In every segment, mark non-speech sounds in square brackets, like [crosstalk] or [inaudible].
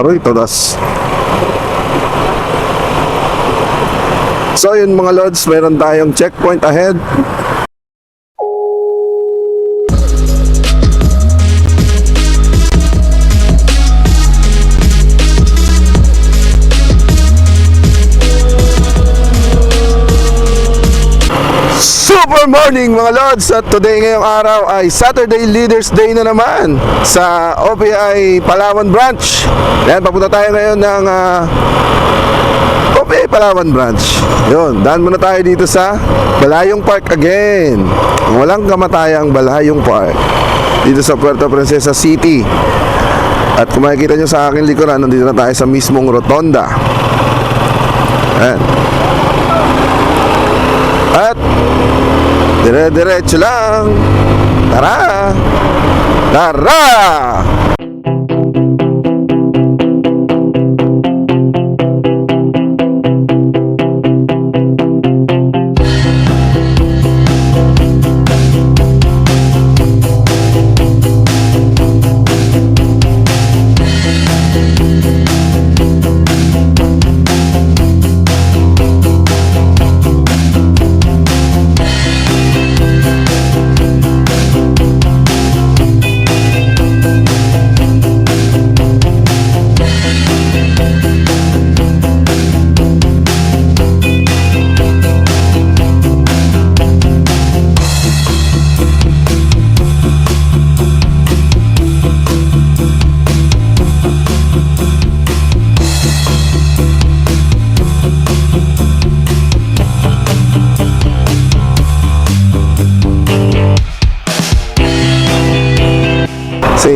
Aroy, todas. So yun mga lods, meron tayong checkpoint ahead. Super morning mga lods at today ngayong araw ay Saturday Leaders Day na naman sa OPI Palawan Branch. Yan, papunta tayo ngayon ng ah, OPI Palawan Branch. Yun, daan muna tayo dito sa Balayong Park again. Walang kamatayang Balayong Park. Dito sa Puerto Princesa City. At kung makikita nyo sa aking likuran, nandito na tayo sa mismong rotonda. Yan. At dire-diretso lang. Tara! Tara!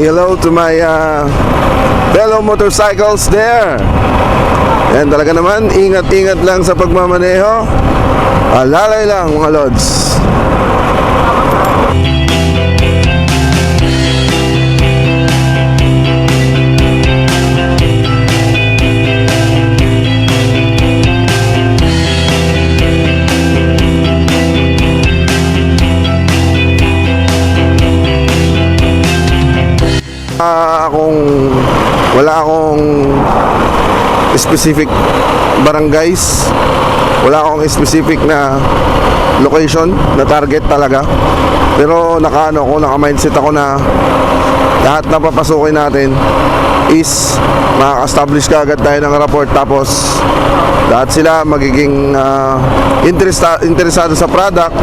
Hello to my uh, fellow motorcycles there. Yan talaga naman, ingat-ingat lang sa pagmamaneho. Alalay lang mga lods. Specific barangays. Wala akong specific na location na target talaga. Pero nakaano ako naka mindset ako na lahat na papasukin natin is makaka-establish ka agad tayo ng report tapos lahat sila magiging ah, interesta- interesado sa product.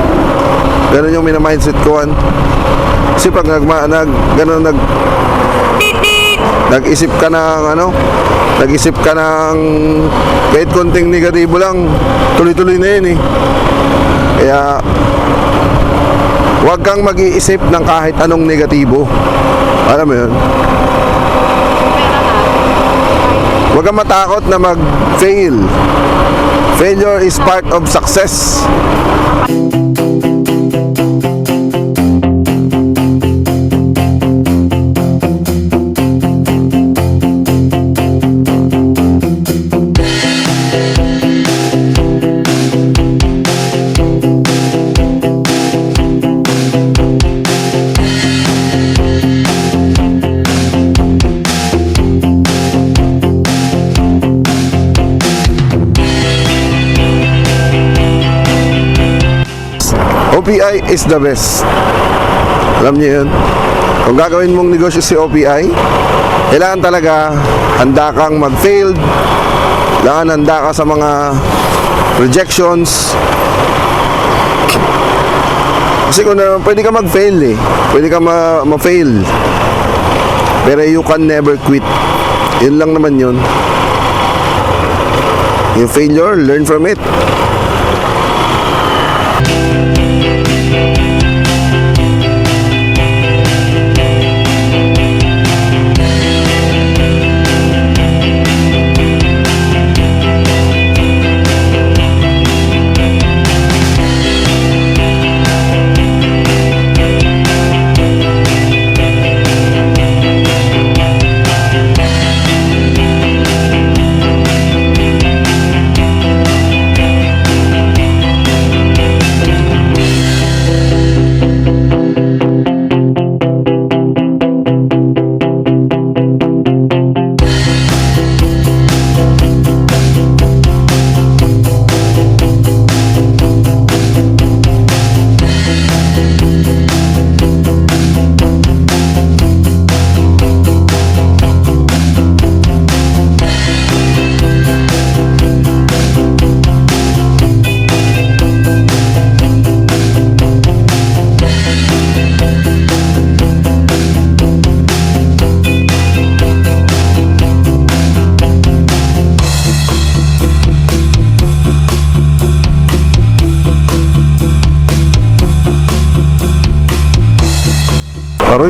Ganun yung mina-mindset ko. Kasi pag nag, nag ganun nag nag-isip ka ng ano? Nag-isip ka ng kahit konting negatibo lang tuloy-tuloy na yun eh. Kaya huwag kang mag-iisip ng kahit anong negatibo. Alam mo yun? Huwag kang matakot na mag-fail. Failure is part of success OPI is the best. Alam niyo yun? Kung gagawin mong negosyo si OPI, kailangan talaga handa kang mag-failed, kailangan handa ka sa mga rejections. Kasi kung na, pwede ka mag-fail eh. Pwede ka ma- ma-fail. Pero you can never quit. Yun lang naman yun. Yung failure, learn from it.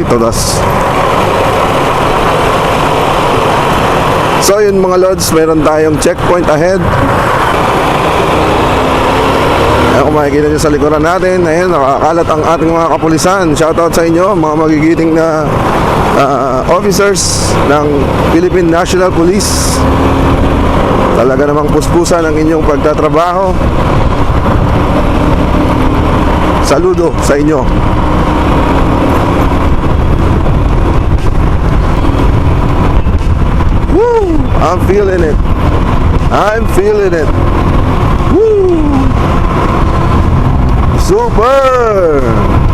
Uy, todas. So yun mga lods, meron tayong checkpoint ahead. Ayan kung makikita nyo sa likuran natin, ayan, nakakalat ang ating mga kapulisan. Shoutout sa inyo, mga magigiting na ah, officers ng Philippine National Police. Talaga namang puspusan ang inyong pagtatrabaho. Saludo sa inyo. I'm feeling it. I'm feeling it. Woo! Super!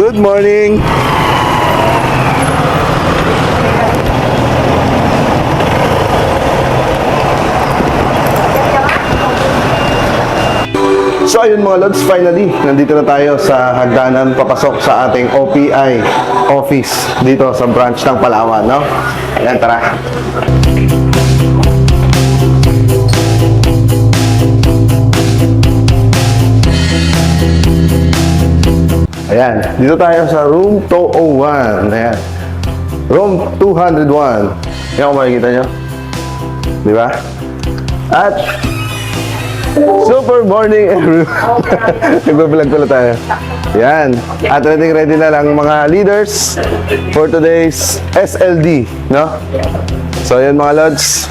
Good morning. So ayun mga lods, finally, nandito na tayo sa hagdanan papasok sa ating OPI office dito sa branch ng Palawan, no? Ayan, tara. Ayan, dito tayo sa room 201. Ayan. Room 201. Yan kung makikita nyo. Di ba? At Super morning everyone. [laughs] Nagbablog pala tayo. Yan. At ready ready na lang mga leaders for today's SLD, no? So yan mga lods.